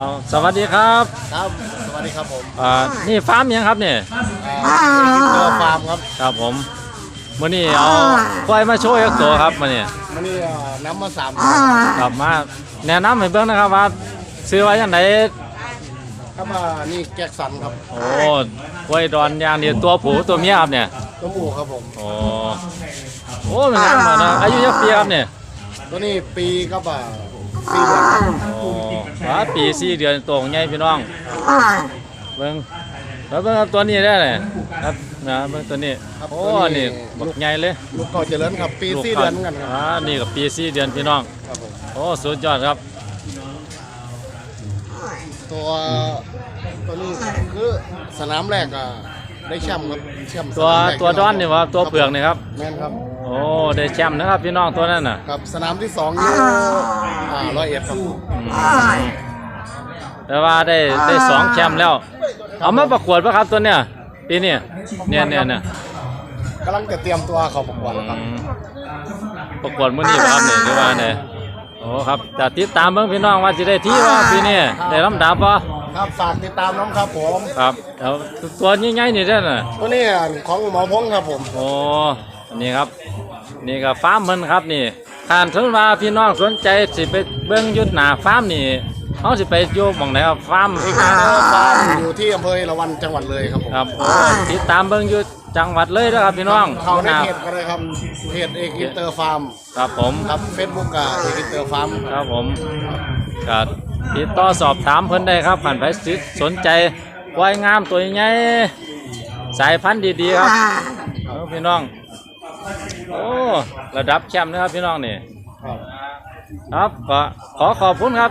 เอาสวัสดีครับครับ สวัสดีครับผมอ่านี่ฟาร์มหยังครับเนี่ยเจอฟาร์มครับครับผมมื่อนี้เอาควายมาโชว์ยักตัวครับมื่อนี้วันนี้เอ่อน้ำมาสามกลับมาแนะนำให้เบิ่งนะครับว่าซื้อไว้ยังไงครับมานี่แจ็คสันครับโอ้ควายดอนยางเดียวตัวผู้ตัวเมียครับเนี่ยตัวหมูครับผมโอ้โอ้มันงามมากนะอายุยักปีครับเนี่ยตัวนี้ปีครับอ่า ปีเดือนครับโอ้ว่าปีสี่เดือนตัวของใหญ่พี่น้องเบิ่งแล้วเบิ่งครับตัวนี้ได้เลยครับนะเบิ่งตัวนี้โอ้นี่บักใหญ่เลยลูกเก่าเจริญครับปีสี่เดือนเหมือนกันครับอ่านี่กับปีสี่เดือนพี่น้องครับผมโอ้สุดยอดครับ ตัวตัวนี้คือสนามแรกอะได้แชมป์ครับแชมป์สตัวนามแรกตัวดอนนี่ว่าตัวเปลือกนี่ครับแม่นครับ โอ้ได้แชมป์นะครับพี่น้องตัวนั้นน่ะครับสนามที่สองอยู่อ่าร้อยเอ็ดครับแต่ว่าได้ได้สองแชมป์แล้ว เอามาประกวดปะครับตัวเนี้ยปีนี้เนี่ยเนี่ยเนี่ยกำลังจะเตรียมตัวเข้าประกวดอืครับมประกวดมื้อนี้บ่ครับเนี่ยหรือว่าเนี่ยโอ้ครับจะติดตามเบิ่งพี่น้องว่าสิได้ที่ว่าปีนี้ได้ลำดับบ่ครับฝากติดตามน้องครับผมครับแล้วตัวใหญ่ๆนี่ได้อน่ะตัวนี้ของหมอพงษ์ครับผมโอ้นี่ครับ นี่ก็ฟาร์มเพิ่นครับนี่ท่านทุนว่าพี่น้องสนใจสิไปเบิ่งอยุดหน้าฟาร์มนี่เขาสิไปอยู่หม่องไหนครับฟาร์มอีกงานนะครับฟาร์มอยู่ที่อำเภอเอราวัณจังหวัดเลยครับผมครับโอ้ติดตามเบิ่งอยู่จังหวัดเลยนะครับพี่น้องเข้าในหน้าเพจก็ได้ครับเพจเอกอินเตอร์ฟาร์มครับผมครับเฟซบุ๊กกับเอกอินเตอร์ฟาร์มครับผมก็ติดต่อสอบถามเพิ่นได้ครับผ่านไปสนใจควายงามตัวใหญ่สายพันธุ์ดีๆครับเอาพี่น้อง โอ้ระดับแชมป์นะครับพี่น้องนี่ครับครับก็ขอขอบคุณครับ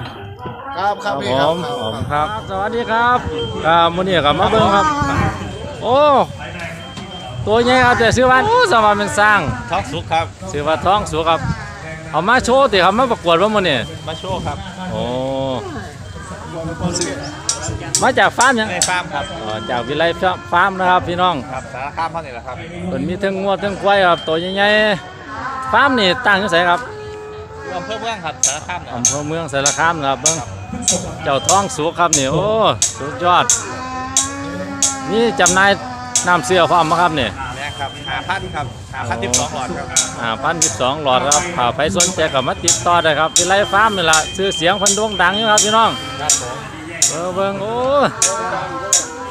ครับครับผพี่ครับมครับผมครับ สวัสดีครับครับมื้อนี้ก็มาเบิ่งครับ โอ้ตัวใหญ่ครับแต่ซื้อว่าโอ้สมาเป็นสร้างท็อกสุกครับซื้อว่าท้องสูงครับ เอามาโชว์ติครับมาประกวดว่ามื้อนี้มาโชว์ครับโอ้ มาจากฟาร์มหยังในฟาร์มครับอ๋อจากวิไลฟาร์มนะครับพี่น้องครับสารคามเท่านี้แหละครับเพิ่นมีทั้งงัวทั้งควายครับตัวใหญ่ๆฟาร์มนี่ตั้งอยู่ไสครับอำเภอเมืองครับสารคามเนี่ยอำเภอเมืองสารคามนะครับเบิ่งเจ้าท้องสูงครับนี่โอ้สุดยอดนี่จำหนายน้ำเสื้อพร้อมบ่ครับนี่แม่ครับหาพันครับหาพันที่สองหลอดครับอ่าพันสิบสองหลอดครับถ้าใครสนใจก็มาติดต่อได้ครับวิไลฟาร์มนี่ล่ะชื่อเสียงเพันโด่งดังอยู่ครับพี่น้องครับผม เออเบิ่งโอ้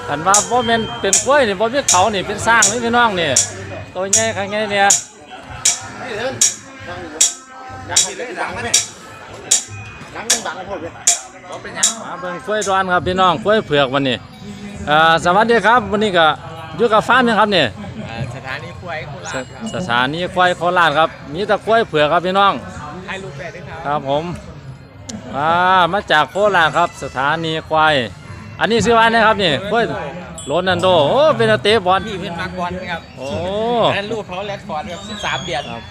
คันว่าบ่แม่นเป็นกล้วยนี่บ่มีเขานี่เป็นสร้างนี่พี่น้องนี่ตัวใหญ่ข้างใหญ่เนี่ยยังมีเลยดังไหมเนี่ยดังดังพวกนี้มาเบิ่งกล้วยดอนครับพี่น้องกล้วยเผือกวันนี้อ่าสวัสดีครับวันนี้ก็อยู่กับฟาร์มยังครับนี่สถานีควายโคราสชครับสถานีควายโคราชครับมีแต่กล้วยเผือกครับพี่น้องให้รูปแบบด้วยครับครับผม อ่ามาจากโคราชครับสถานีควาย อันนี้ชื่อว่าอะไรครับนี่กล้วยโรนันโดโอ้เป็นนักเตะบอล พี่เพื่อนมากบอลครับโอ้อันนั้นลูกเขาแรดฟอร์ดครับ13 เดือนครับ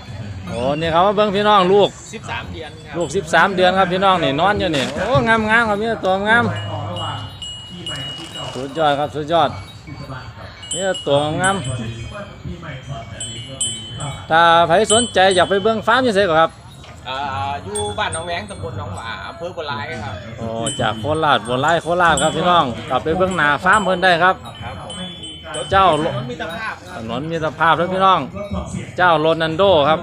โอ้นี่ครับมาเบิ่งพี่น้องลูก 13 เดือนครับลูก 13 เดือนครับพี่น้องนี่นอนอยู่นี่โอ้งามงามๆครับมีแต่ตัวงามสุดยอดครับสุดยอดนี่ตัวงามถ้าใครสนใจอยากไปเบิ่งฟาร์มยังไงก็ครับ อ่าอยู่บ้านหนองแวงตำบลหนองหว่าอำเภอบัวลายครับ โอ้จากโคราชบัวไล่โคราชครับพี่น้อง กลับไปเบิ่งหน้าฟาร์มเพิ่นได้ครับ ครับผมเจ้า ถนนมิตรภาพคถรับนนมีสภาพแล้วพี่น้อง เจ้าโรนันโดครับ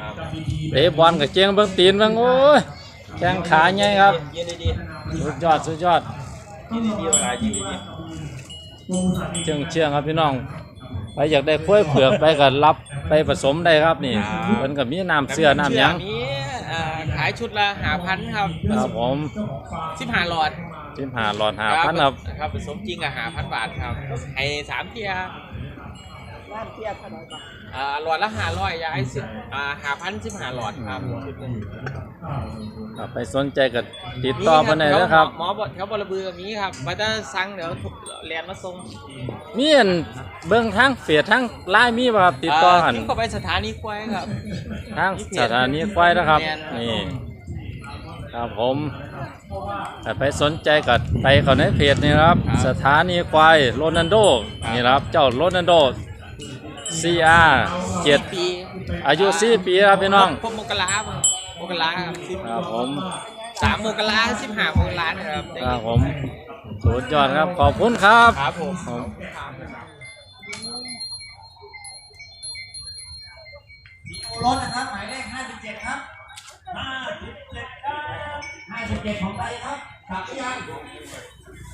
ครับเตะบอลกับเจียงเบิ่งตีนเบิ่งโอ้ยแข้งขาใหญ่ครับยินดีสุดยอดสุดยอดๆยินดีๆเวลายินดีเชื่องเชื่องครับพี่น้องไปอยากได้กล้วยเผือกไปก็รับไปผสมได้ครับนี่เพิ่นก็มีน้ำๆเสื้อน้ำหยังเสื้อนี้เอ่อขายชุดละหาพันครับครับผมสิบห้าหลอดทิมหาหลอดหาพันครับครับผสมจริงกับหาพันบาทครับให้สามเทียอ่าหลอดละห้าร้อยย้ายสิบอ่าหาพันสิบห้าหลอดครับชุดหนึ่งครับไปสนใจก็ติดต่อมาได้เลยครับ หมอบอกแถวบอระเบือมีครับมาจะสั่งเดี๋ยวแลนมาส่งมีอันเบิ่งทางเฟียทางไลน์มีบ่ครับติดต่อหันาพิมพ์เข้าไปสถานีควายครับทางสถานีควายนะครับแม่น ครับนี่ครับผมถ้าไปสนใจก็ไปเข้าในเพจนี่นะครับ สถานีควายโรนันโดนี่นะครับ เจ้าโรนันโด CR เจ็ดปีอายุ4ปีครับพี่น้องพวกมกราครับมกราครับสิบครับผมสามหมื่นกว่าล้านสิบห้าหมื่นล้านครับครับผมสุดยอดครับขอบคุณครับครับผมผมรถนะครับหมายเลข57ครับ57ครับ 57ของใครครับกลับหรือยัง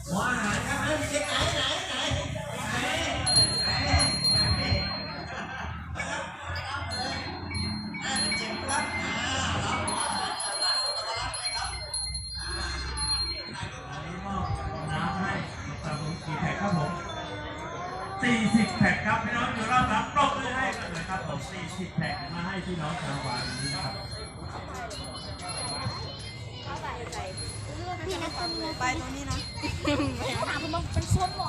หัวอาหารครับ57ไหนไหนไหนน้ำให้สามสี่แพ็คครับสี่สิบแพ็คครับพี่น้องอยู่รอบรับปรบมือให้กันเลยครับผมสี่สิบแพ็คมาให้พี่น้องชาวบ้านนี้ครับ นะครับไปตรงนี้นะถามมันเป็นส้มหรอ